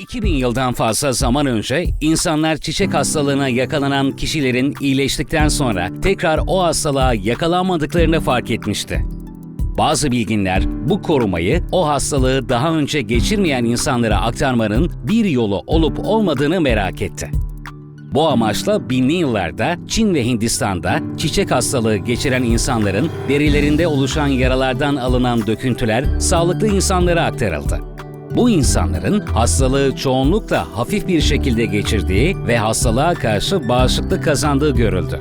2000 yıldan fazla zaman önce insanlar çiçek hastalığına yakalanan kişilerin iyileştikten sonra tekrar o hastalığa yakalanmadıklarını fark etmişti. Bazı bilginler bu korumayı o hastalığı daha önce geçirmeyen insanlara aktarmanın bir yolu olup olmadığını merak etti. Bu amaçla binli yıllarda Çin ve Hindistan'da çiçek hastalığı geçiren insanların derilerinde oluşan yaralardan alınan döküntüler sağlıklı insanlara aktarıldı. Bu insanların hastalığı çoğunlukla hafif bir şekilde geçirdiği ve hastalığa karşı bağışıklık kazandığı görüldü.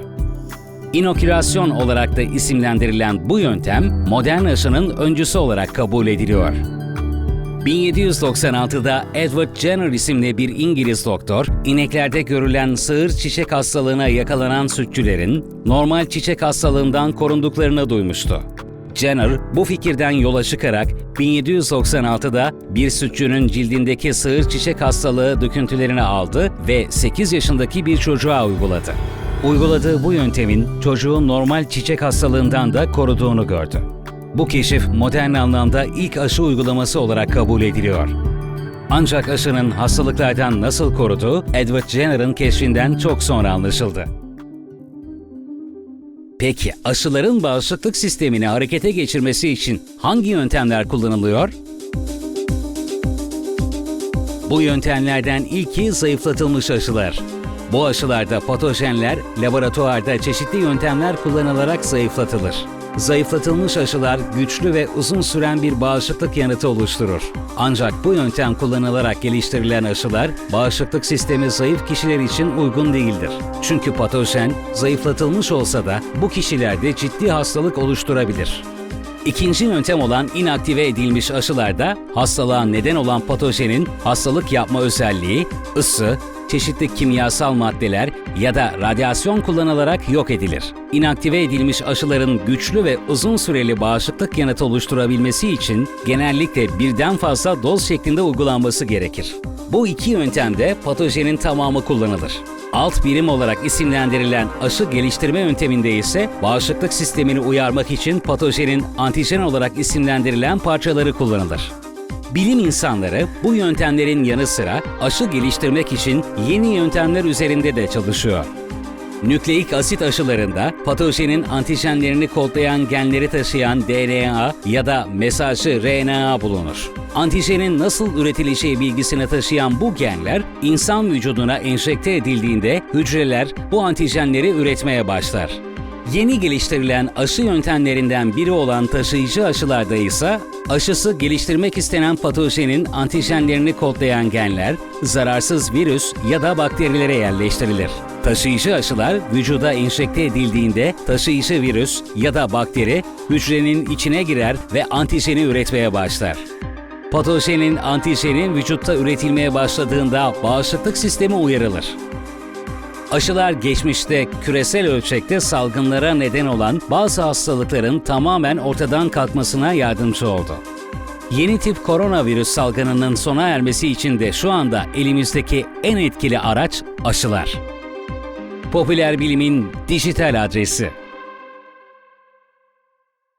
İnokülasyon olarak da isimlendirilen bu yöntem modern aşının öncüsü olarak kabul ediliyor. 1796'da Edward Jenner isimli bir İngiliz doktor, ineklerde görülen sığır çiçek hastalığına yakalanan sütçülerin normal çiçek hastalığından korunduklarını duymuştu. Jenner bu fikirden yola çıkarak 1796'da bir sütçünün cildindeki sığır çiçek hastalığı döküntülerini aldı ve 8 yaşındaki bir çocuğa uyguladı. Uyguladığı bu yöntemin çocuğu normal çiçek hastalığından da koruduğunu gördü. Bu keşif modern anlamda ilk aşı uygulaması olarak kabul ediliyor. Ancak aşının hastalıklardan nasıl koruduğu Edward Jenner'ın keşfinden çok sonra anlaşıldı. Peki aşıların bağışıklık sistemini harekete geçirmesi için hangi yöntemler kullanılıyor? Bu yöntemlerden ilki zayıflatılmış aşılar. Bu aşılarda patojenler laboratuvarda çeşitli yöntemler kullanılarak zayıflatılır. Zayıflatılmış aşılar güçlü ve uzun süren bir bağışıklık yanıtı oluşturur. Ancak bu yöntem kullanılarak geliştirilen aşılar bağışıklık sistemi zayıf kişiler için uygun değildir. Çünkü patojen zayıflatılmış olsa da bu kişilerde ciddi hastalık oluşturabilir. İkinci yöntem olan inaktive edilmiş aşılarda hastalığa neden olan patojenin hastalık yapma özelliği, ısı, çeşitli kimyasal maddeler ya da radyasyon kullanılarak yok edilir. İnaktive edilmiş aşıların güçlü ve uzun süreli bağışıklık yanıtı oluşturabilmesi için genellikle birden fazla doz şeklinde uygulanması gerekir. Bu iki yöntemde patojenin tamamı kullanılır. Alt birim olarak isimlendirilen aşı geliştirme yönteminde ise bağışıklık sistemini uyarmak için patojenin antijen olarak isimlendirilen parçaları kullanılır. Bilim insanları bu yöntemlerin yanı sıra aşı geliştirmek için yeni yöntemler üzerinde de çalışıyor. Nükleik asit aşılarında patojenin antijenlerini kodlayan genleri taşıyan DNA ya da mesajcı RNA bulunur. Antijenin nasıl üretileceği bilgisini taşıyan bu genler insan vücuduna enjekte edildiğinde hücreler bu antijenleri üretmeye başlar. Yeni geliştirilen aşı yöntemlerinden biri olan taşıyıcı aşılarda ise aşısı geliştirmek istenen patojenin antijenlerini kodlayan genler zararsız virüs ya da bakterilere yerleştirilir. Taşıyıcı aşılar vücuda enjekte edildiğinde taşıyıcı virüs ya da bakteri hücrenin içine girer ve antijeni üretmeye başlar. Patojenin antijeni vücutta üretilmeye başladığında bağışıklık sistemi uyarılır. Aşılar geçmişte küresel ölçekte salgınlara neden olan bazı hastalıkların tamamen ortadan kalkmasına yardımcı oldu. Yeni tip koronavirüs salgınının sona ermesi için de şu anda elimizdeki en etkili araç aşılar. Popüler bilimin dijital adresi